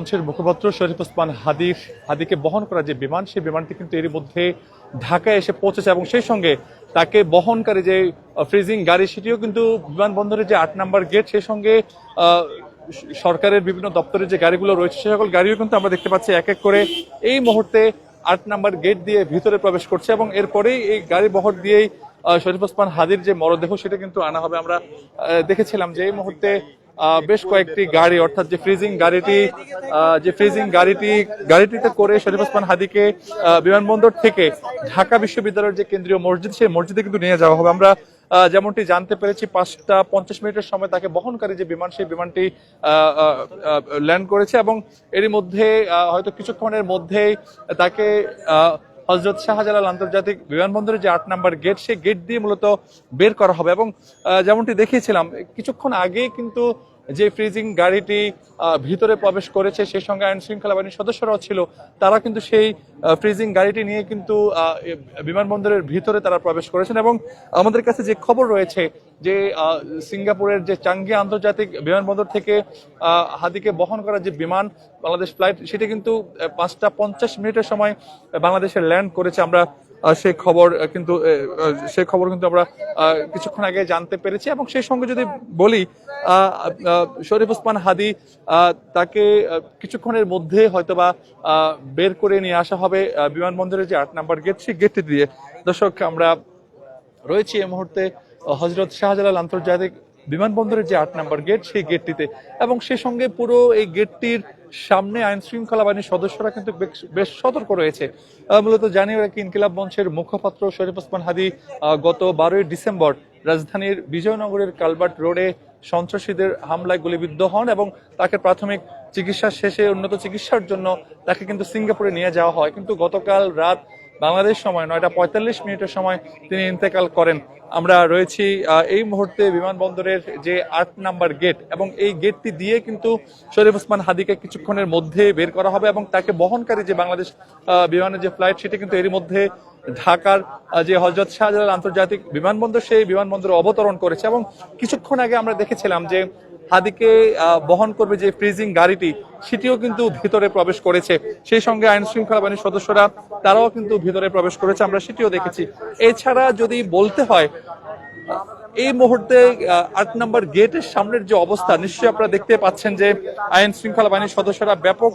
মঞ্চের মুখপাত্র শরীফ ওসমান হাদির হাদিকে বহন করা যে বিমান, সেই বিমানটি কিন্তু এর মধ্যে ঢাকায় এসে পৌঁছেছে এবং সেই সঙ্গে তাকে বহনকারী যে ফ্রিজিং গাড়ি, সেটিও কিন্তু বিমানবন্দরের যে আট নাম্বার গেট সেই সঙ্গে সরকারের বিভিন্ন দপ্তরের যে গাড়িগুলো রয়েছে, সে সকল গাড়িও কিন্তু আমরা দেখতে পাচ্ছি এক এক করে এই মুহূর্তে আট নাম্বার গেট দিয়ে ভিতরে প্রবেশ করছে এবং এরপরেই এই গাড়ি বহর দিয়েই শরীফ ওসমান হাদির যে মরদেহ, সেটা কিন্তু আনা হবে। আমরা দেখেছিলাম যে এই মুহূর্তে বেশ কয়েকটি গাড়ি, অর্থাৎ যে ফ্রিজিং গাড়িটি যে ফ্রিজিং গাড়িটি, গাড়িটিতে করে শরীফ ওসমান হাদিকে বিমানবন্দর থেকে ঢাকা বিশ্ববিদ্যালয়ের যে কেন্দ্রীয় মসজিদ, সেই মসজিদে কিন্তু নিয়ে যাওয়া হবে। আমরা যেমনটি জানতে পেরেছি, পাঁচটা পঞ্চাশ মিনিটের সময় তাকে বহনকারী যে বিমান, সেই বিমানটি ল্যান্ড করেছে এবং এরই মধ্যে হয়তো কিছুক্ষণের মধ্যেই তাকে হজরত শাহজালাল আন্তর্জাতিক বিমানবন্দরের যে আট নাম্বার গেট, সেই গেট দিয়ে মূলত বের করা হবে। এবং যেমনটি দেখিয়েছিলাম, কিছুক্ষণ আগে কিন্তু যে ফ্রিজিং গাড়িটি ভিতরে প্রবেশ করেছে, সেই সঙ্গে আইন শৃঙ্খলা বাহিনীর সদস্যরাও ছিল, তারা কিন্তু সেই ফ্রিজিং গাড়িটি নিয়ে কিন্তু বিমানবন্দরের ভিতরে তারা প্রবেশ করেছেন এবং আমাদের কাছে যে খবর রয়েছে যে সিঙ্গাপুরের যে চাঙ্গি আন্তর্জাতিক বিমানবন্দর থেকে হাদিকে বহন করা যে বিমান, বাংলাদেশ ফ্লাইট, সেটি কিন্তু পাঁচটা পঞ্চাশ মিনিটের সময় বাংলাদেশে ল্যান্ড করেছে। আমরা সেই খবর কিন্তু সেই খবর কিন্তু আমরা কিছুক্ষণ আগে জানতে পেরেছি এবং সেই সঙ্গে যদি বলি শরীফ ওসমান হাদি তাকে কিছুক্ষণের মধ্যে হয়তোবা বের করে নিয়ে আসা হবে বিমানবন্দরের যে আট নাম্বার গেট, সেই গেটটি দিয়ে। দর্শক, আমরা রয়েছি এই মুহূর্তে, হজরত শাহজালাল আন্তর্জাতিক বিমানবন্দরের যে আট নাম্বার গেট, সেই গেটটিতে। এবং সেই সঙ্গে পুরো এই গেটটির সামনে আইন শৃঙ্খলা বাহিনীর সদস্যরা কিন্তু বেশ- সতর্ক রয়েছে। মূলত মূলত জানিয়ে রাখি, ইনকিলাব মঞ্চের মুখপাত্র শরীফ ওসমান হাদি গত বারোই ডিসেম্বর রাজধানীর বিজয়নগরের কালবার্ট রোডে সন্ত্রাসীদের হামলায় গুলিবিদ্ধ হন এবং তাকে প্রাথমিক চিকিৎসা শেষে উন্নত চিকিৎসার জন্য তাকে কিন্তু সিঙ্গাপুরে নিয়ে যাওয়া হয়। কিন্তু গতকাল রাত বাংলাদেশ সময় নয়টা পঁয়তাল্লিশ মিনিটের সময় তিনি ইন্তেকাল করেন। আমরা রয়েছি এই মুহূর্তে বিমানবন্দরের যে আট নাম্বার গেট এবং এই গেটটি দিয়ে কিন্তু শরীফ ওসমান হাদিকে কিছুক্ষণের মধ্যে বের করা হবে এবং তাকে বহনকারী যে বাংলাদেশ বিমানের যে ফ্লাইট সেটি কিন্তু এরই মধ্যে ঢাকার যে হজরত শাহজালাল আন্তর্জাতিক বিমানবন্দর, সেই বিমানবন্দরে অবতরণ করেছে এবং কিছুক্ষণ আগে আমরা দেখেছিলাম যে হাদিকে বহন করবে যে ফ্রিজিং গাড়িটি, সেটিও কিন্তু ভিতরে প্রবেশ করেছে। সেই সঙ্গে আইন শৃঙ্খলা বাহিনীর সদস্যরা, তারাও কিন্তু ভিতরে প্রবেশ করেছে, আমরা সেটিও দেখেছি। এছাড়া যদি বলতে হয়, এই মুহূর্তে আট নম্বর গেটের সামনের যে অবস্থা, নিশ্চয়ই আপনারা দেখতে পাচ্ছেন যে আইন শৃঙ্খলা বাহিনীর সদস্যরা ব্যাপক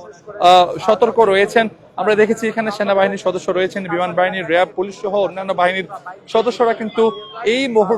সতর্ক রয়েছেন। আমরা দেখেছি এখানে সেনাবাহিনীর সদস্য রয়েছেন, বিমান বাহিনীর, র্যাব, পুলিশ সহ অন্যান্য বাহিনীর সদস্যরা কিন্তু এই মুহূর্তে